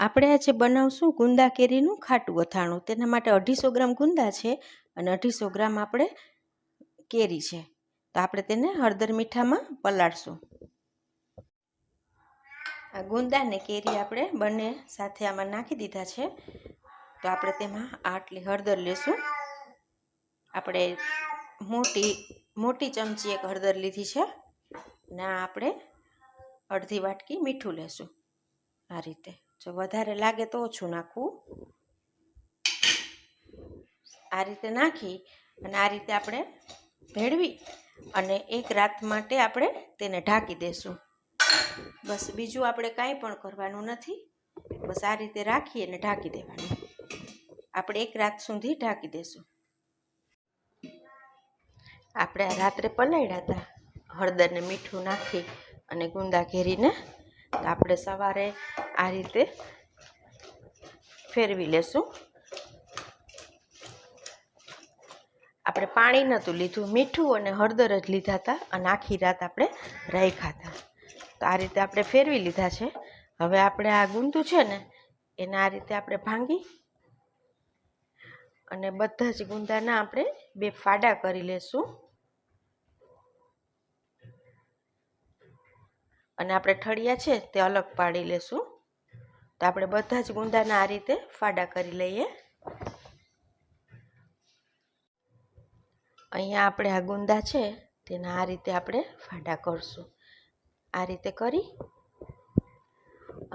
આપણે આજે બનાવશું ગુંદા કેરીનું ખાટું અથાણું. તેના માટે અઢીસો ગ્રામ ગુંદા છે અને અઢીસો ગ્રામ આપણે કેરી છે. તો આપણે તેને હળદર મીઠામાં પલાળશું. આ ગુંદા ને કેરી આપણે બંને સાથે આમાં નાખી દીધા છે. તો આપણે તેમાં આટલી હળદર લેશું. આપણે મોટી મોટી ચમચી એક હળદર લીધી છે. ને આપણે અડધી વાટકી મીઠું લેશું આ રીતે. જો વધારે લાગે તો ઓછું નાખવું. આ રીતે નાખી અને આ રીતે આપણે ભેળવી અને એક રાત માટે આપણે તેને ઢાંકી દેશું. બસ બીજું આપણે કાંઈ પણ કરવાનું નથી. બસ આ રીતે રાખી અને ઢાંકી દેવાનું. આપણે એક રાત સુધી ઢાંકી દેશું. આપણે રાત્રે પલાળ્યા હતા. હળદર ને મીઠું નાખી અને ગુંદા ઘેરીને, તો આપણે સવારે આ રીતે ફેરવી લેશું. આપણે પાણી નહોતું લીધું, મીઠું અને હળદર જ લીધા હતા અને આખી રાત આપણે રાખ્યા હતા. તો આ રીતે આપણે ફેરવી લીધા છે. હવે આપણે આ ગુંદું છે ને, એને આ રીતે આપણે ભાંગી અને બધા જ ગુંદાના આપણે બે ફાડા કરી લેશું. અને આપણે ઠળિયા છે તે અલગ પાડી લેશું. તો આપણે બધા જ ગુંદાના આ રીતે ફાડા કરી લઈએ. અહીંયા આપણે આ ગુંદા છે, તેના આ રીતે આપણે ફાડા કરશું. આ રીતે કરી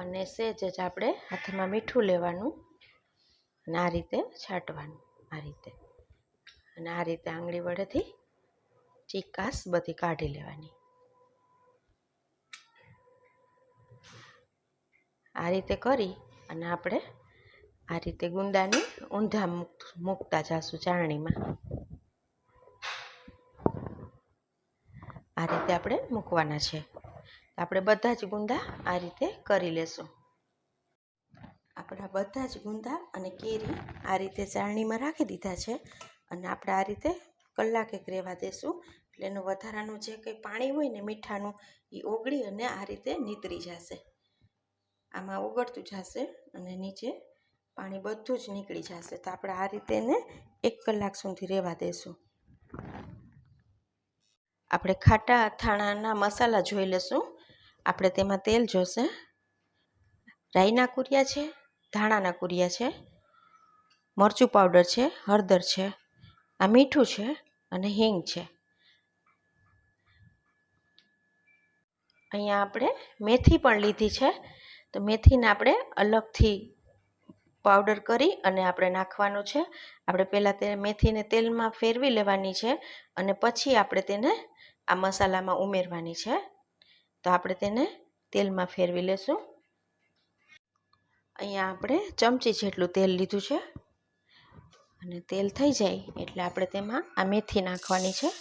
અને સહેજ જ આપણે હાથમાં મીઠું લેવાનું અને આ રીતે છાંટવાનું, આ રીતે. અને આ રીતે આંગળી વડેથી ચીકાસ બધી કાઢી લેવાની. આ રીતે કરી અને આપણે આ રીતે ગુંદાને ઊંધા મૂકતા જાશું ચાળણીમાં આ રીતે આપણે મૂકવાના છે. આપણે બધા જ ગુંદા આ રીતે કરી લેશું. આપણા બધા જ ગુંદા અને કેરી આ રીતે ચાળણીમાં રાખી દીધા છે અને આપણે આ રીતે કલાકેક રહેવા દેશું. એટલે એનું વધારાનું જે કંઈ પાણી હોય ને મીઠાનું એ ઓગળી અને આ રીતે નીતરી જશે. આમાં ઓગળતું જશે અને નીચે પાણી બધું જ નીકળી જશે. તો આપણે આ રીતે એને એક કલાક સુધી રહેવા દેશું. આપણે ખાટા અથાણાના મસાલા જોઈ લેશું. આપણે તેમાં તેલ જોશે. રાઈના કુરિયા છે, ધાણાના કુરિયા છે, મરચું પાવડર છે, હળદર છે, આ મીઠું છે અને હિંગ છે. અહીંયા આપણે મેથી પણ લીધી છે. તો મેથીને આપણે અલગથી પાવડર કરી અને આપણે નાખવાનું છે. આપણે પહેલાં તે મેથીને તેલમાં ફેરવી લેવાની છે અને પછી આપણે તેને આ મસાલામાં ઉમેરવાની છે. તો આપણે તેને તેલમાં ફેરવી લેશું. અહીંયા આપણે ચમચી જેટલું તેલ લીધું છે. અને તેલ થઈ જાય એટલે આપણે તેમાં આ મેથી નાખવાની છે.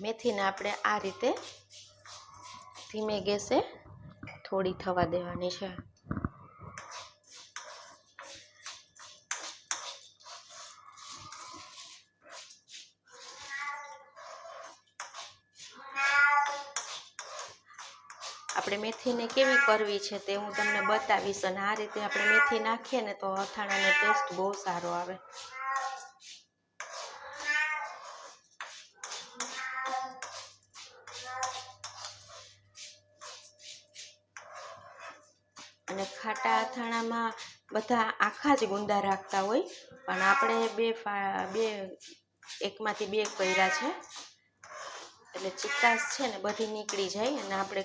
મેથીને આપણે આ રીતે ધીમે ગેસે થોડી થવા દેવાની છે આપણે મેથીને કેવી કરવી છે તે હું તમને બતાવીશ અને આ રીતે આપણે મેથી નાખીએ ને તો અથાણાનો ટેસ્ટ બહુ સારો આવે અને ખાટા અથાણામાં બધા આખા જ ગુંદા રાખતા હોય. પણ આપણે બે બે, એકમાંથી બે કર્યા છે. એટલે ચિકાસ છે ને બધી નીકળી જાય અને આપણે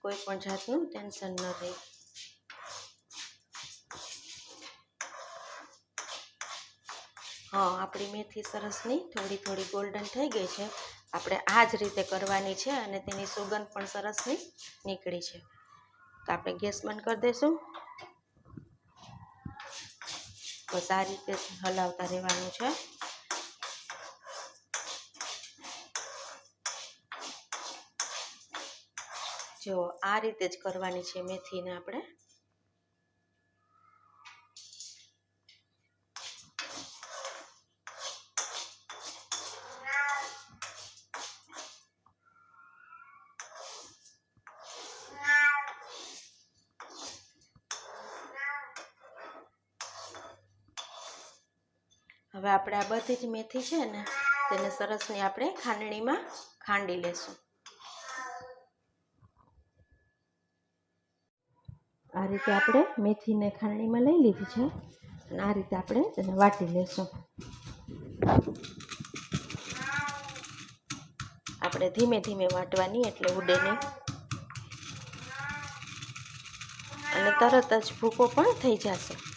કોઈ પણ જાતનું ટેન્શન ન રહે. આપણી મેથી સરસની થોડી થોડી ગોલ્ડન થઈ ગઈ છે. આપણે આ જ રીતે કરવાની છે અને તેની સુગંધ પણ સરસની નીકળી છે. તો આપણે ગેસ બંધ કરી દઈશું. બસ આ રીતે હલાવતા રહેવાનું છે. જો આ રીતે જ કરવાની છે મેથીને આપણે. હવે આપણે આ બધી જ મેથી છે ને, તેને સરસની આપણે ખાંડણીમાં ખાંડી લેશું. આ રીતે આપણે મેથીને ખાંડણીમાં લઈ લીધી છે અને આ રીતે આપણે તેને વાટી લેશું. આપણે ધીમે ધીમે વાટવાની એટલે ઉડે નહીં. અને તરત જ ભૂકો પણ થઈ જશે.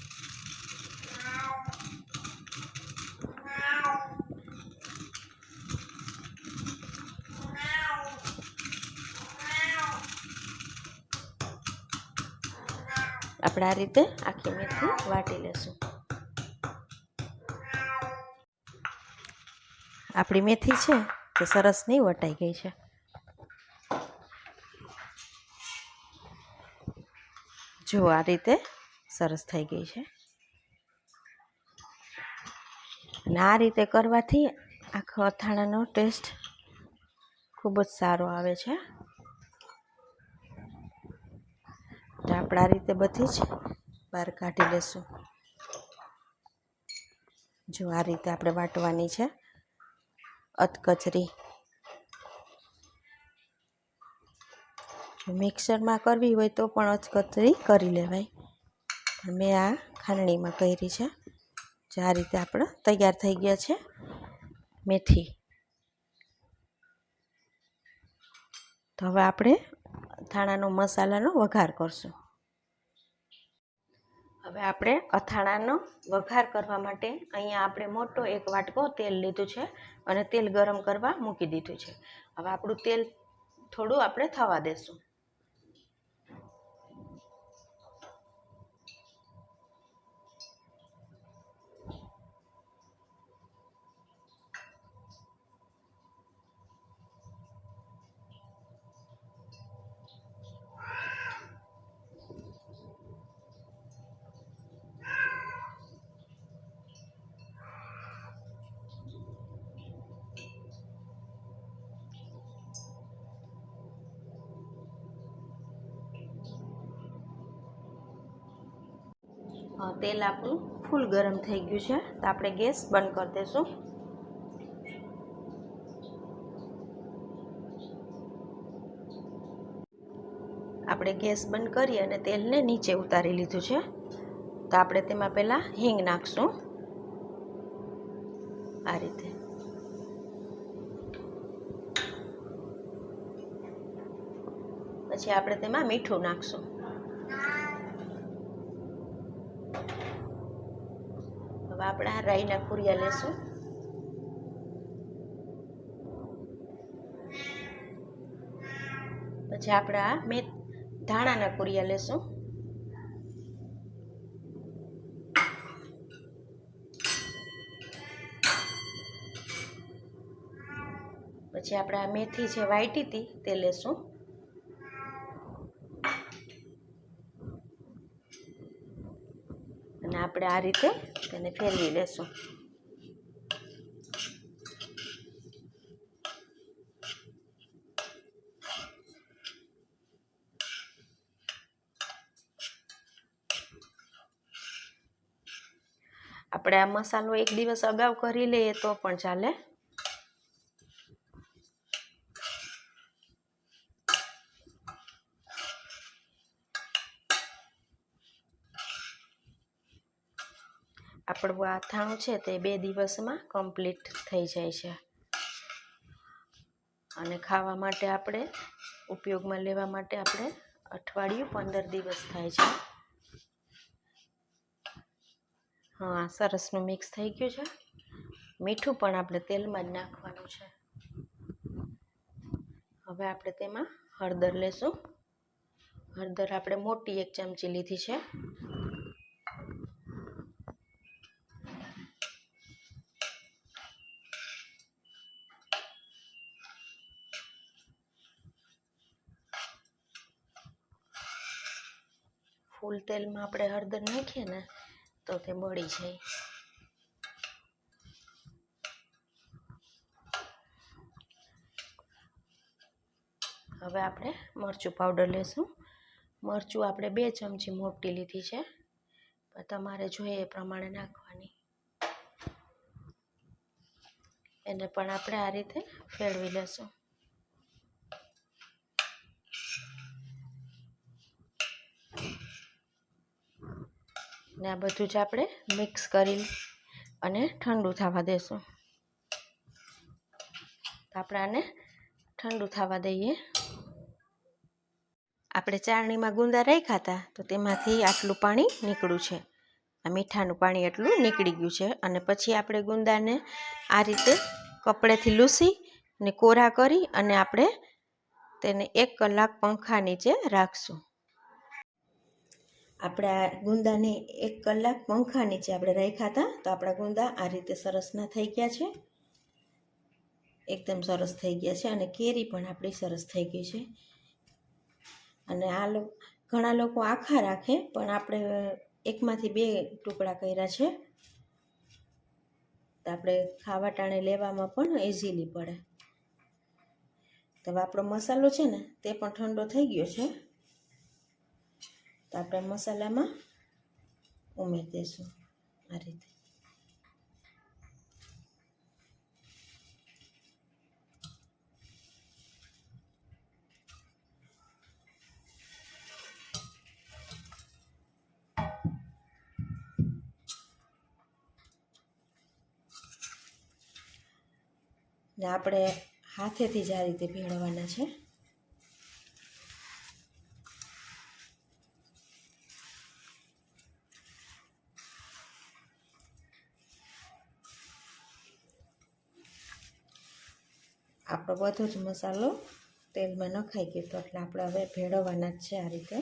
આપણે આ રીતે આખી મેથી વાટી લેશું. આપણી મેથી છે તે સરસ નહીં વટાઈ ગઈ છે. જો આ રીતે સરસ થઈ ગઈ છે. અને આ રીતે કરવાથી આખો અથાણાનો ટેસ્ટ ખૂબ જ સારો આવે છે તો આપણે રીતે બધી જ બહાર કાઢી લેશું. જો આ રીતે આપણે વાટવાની છે અધકચરી મિક્સરમાં કરવી હોય તો પણ અધકચરી કરી લેવાય. પણ મેં આ ખાંડણીમાં કરી છે. જે આ રીતે આપણે તૈયાર થઈ ગયા છે મેથી. તો હવે આપણે થાણાનો મસાલાનો વઘાર કરશું. હવે આપણે અથાણાનો વઘાર કરવા માટે અહીંયા આપણે મોટો એક વાટકો તેલ લીધું છે અને તેલ ગરમ કરવા મૂકી દીધું છે. હવે આપણું તેલ થોડું આપણે થવા દેશું. તેલ આપણું ફૂલ ગરમ થઈ ગયું છે. તો આપણે ગેસ બંધ કરી દઈશું આપણે ગેસ બંધ કરી અને તેલને નીચે ઉતારી લીધું છે. તો આપણે તેમાં પહેલાં હિંગ નાખશું. આ રીતે. પછી આપણે તેમાં મીઠું નાખશું. હવે આપણે આ રાઈના કુરિયા લેશું. પછી આપણે આ મેં ધાણાના કુરિયા લેશું. પછી આપણે આ મેથી જે વાટી હતી તે લેશું. અને આપણે આ રીતે તેને ફેરવી લેશું આપણે આ મસાલો એક દિવસ અગાઉ કરી લઈએ તો પણ ચાલે. આપણું આ છે તે બે દિવસમાં કમ્પ્લીટ થઈ જાય છે. અને ખાવા માટે આપણે, ઉપયોગમાં લેવા માટે આપણે અઠવાડિયું પંદર દિવસ થાય છે. હા, સરસનું મિક્સ થઈ ગયું છે. મીઠું પણ આપણે તેલમાં જ નાખવાનું છે. હવે આપણે તેમાં હળદર લેશું. હળદર આપણે મોટી એક ચમચી લીધી છે. તેલમાં આપણે હળદર નાખીએ ને, તો તે બળી જાય. હવે આપણે મરચું પાવડર લેશું. મરચું આપણે બે ચમચી મોટી લીધી છે તમારે જોઈએ એ પ્રમાણે નાખવાની. એને પણ આપણે આ રીતે ફેરવી લેશું. ને આ બધું જ આપણે મિક્સ કરી અને ઠંડુ થવા દેશું. તો આપણે આને ઠંડુ થવા દઈએ. આપણે ચારણીમાં ગુંદા રાખ્યા હતા, તો તેમાંથી આટલું પાણી નીકળ્યું છે. આ મીઠાનું પાણી એટલું નીકળી ગયું છે અને પછી આપણે ગુંદાને આ રીતે કપડેથી લૂસી ને કોરા કરી અને આપણે તેને એક કલાક પંખા નીચે રાખશું. આપણે આ ગુંદાને એક કલાક પંખા નીચે આપણે રાખ્યા હતા, તો આપણા ગુંદા આ રીતે સરસના થઈ ગયા છે. એકદમ સરસ થઈ ગયા છે અને કેરી પણ આપણી સરસ થઈ ગઈ છે. અને આ ઘણા લોકો આખા રાખે, પણ આપણે એકમાંથી બે ટુકડા કર્યા છે. તો આપણે ખાવા ટાણે લેવામાં પણ ઇઝીલી પડે. તો આપણો મસાલો છે ને, તે પણ ઠંડો થઈ ગયો છે. તો આપણે મસાલામાં ઉમેરી દઈશું આ રીતે ને આપણે હાથેથી જ આ રીતે ભેળવવાના છે આપણો બધો જ મસાલો તેલમાં નખાઈ ગયો તો એટલે આપણે હવે ભેળવવાના જ છે આ રીતે.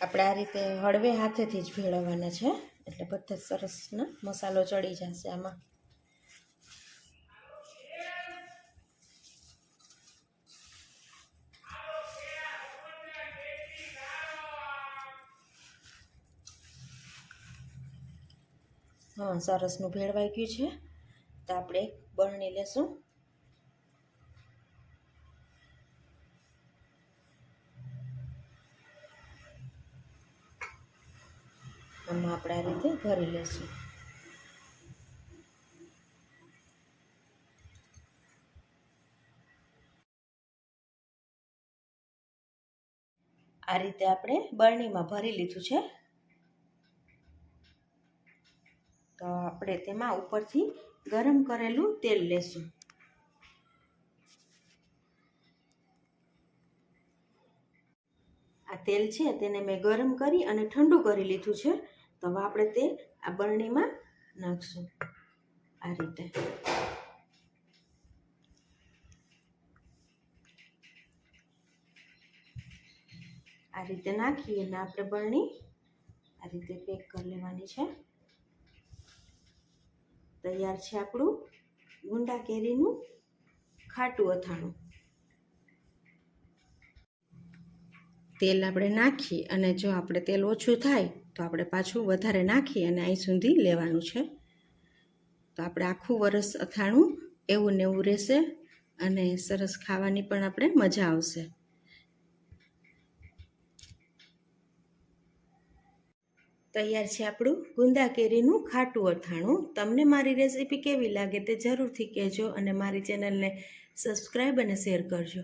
આપણે આ રીતે હળવે હાથેથી જ ભેળવવાના છે. એટલે બધા સરસ, ના? મસાલો ચડી જશે આમાં. હા, સરસનું ભેળવાઈ ગયું છે. તો આપણે બરણી લેશું આમાં આપણે આ રીતે ભરી લેશું. આ રીતે આપણે બરણીમાં ભરી લીધું છે. તો આપણે તેમાં ઉપરથી ગરમ કરેલું તેલ લેશું. આ તેલ છે તેને મેં ગરમ કરી અને ઠંડુ કરી લીધું છે. તો આપણે તે આ બરણીમાં નાખશું. આ રીતે. આ રીતે નાખીએ અને આપણે બરણી આ રીતે પેક કરી લેવાની છે. તૈયાર છે આપણું ગુંડા કેરીનું ખાટું અથાણું. તેલ આપણે નાખી અને જો આપણે તેલ ઓછું થાય તો આપણે પાછું વધારે નાખી અને અહીં સુધી લેવાનું છે. તો આપણે આખું વરસ અથાણું એવું ને એવું રહેશે અને સરસ ખાવાની પણ આપણે મજા આવશે. તૈયાર છે આપણું ગુંદા કેરીનું ખાટું અથાણું. તમને મારી રેસીપી કેવી લાગે તે જરૂરથી કહેજો અને મારી ચેનલને સબસ્ક્રાઈબ અને શેર કરજો.